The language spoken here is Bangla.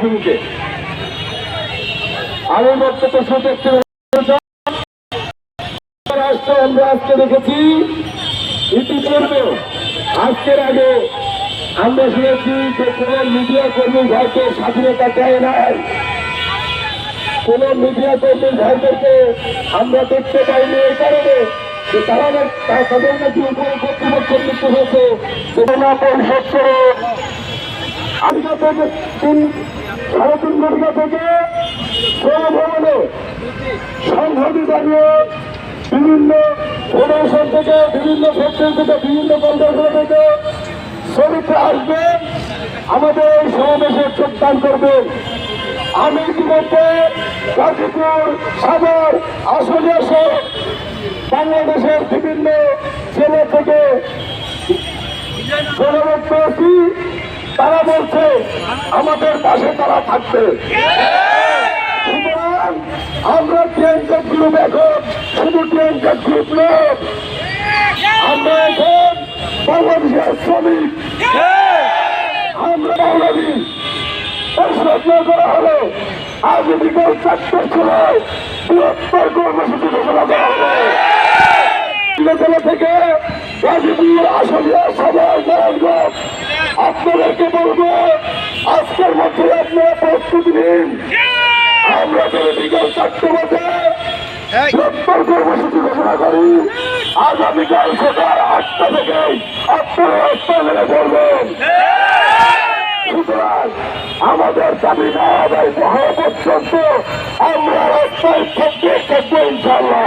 ভূমিকে আমি বক্তব্য করতে রাষ্ট্র আমরা আজকে দেখেছি ইতিপূর্বে আজকের আগে আমরা শুনেছি যে কোন মিডিয়া কর্মী ভাইকে স্বাধীনতা দেয় নাই কোন মিডিয়া কর্মীর ভাইদেরকে আমরা দেখতে পাইনি এই কারণে তারা তাদের নাকি উপরে কর্তৃপক্ষ তিন সাড়ে তিন ঘণ্টা থেকে দাঁড়িয়ে বিভিন্ন ফেডারেশন থেকে, বিভিন্ন ফ্যাক্টরি থেকে, বিভিন্ন কন্ট্রাক্টর শ্রমিকরা আসবেন। আমাদের এই সমাবেশে যোগদান করবেন। আমি ইতিমধ্যে গাজীপুর সাগর সহ বাংলাদেশের বিভিন্ন জেলা থেকে যোগাযোগ পেয়েছি। তারা বলছে, আমাদের পাশে তারা থাকবে। আমরা টিএনকেট গ্রুপ এখন শুধু টিএনকেট গ্রুপ নয়। আমরা এখন বাংলাদেশের শ্রমিক। না করা হলো আজ বিকাল চারটার সময় বৃহত্তর কর্মসূচি ঘোষণা করা হবে থেকে গাজীপুর আসামিয়া সবাই নারায়ণগঞ্জ আপনাদেরকে বলব আজকের মধ্যে আপনারা প্রস্তুতি নিন। আমরা যদি বিকাল চারটে বাজে সত্তর কর্মসূচি ঘোষণা করি। আগামীকাল সকাল আটটা থেকে আপনারা পড়বেন সুতরাং আমাদের দাবি না আদায় হওয়া পর্যন্ত আমরা রাস্তায় থাকতে থাকবো ইনশাল্লাহ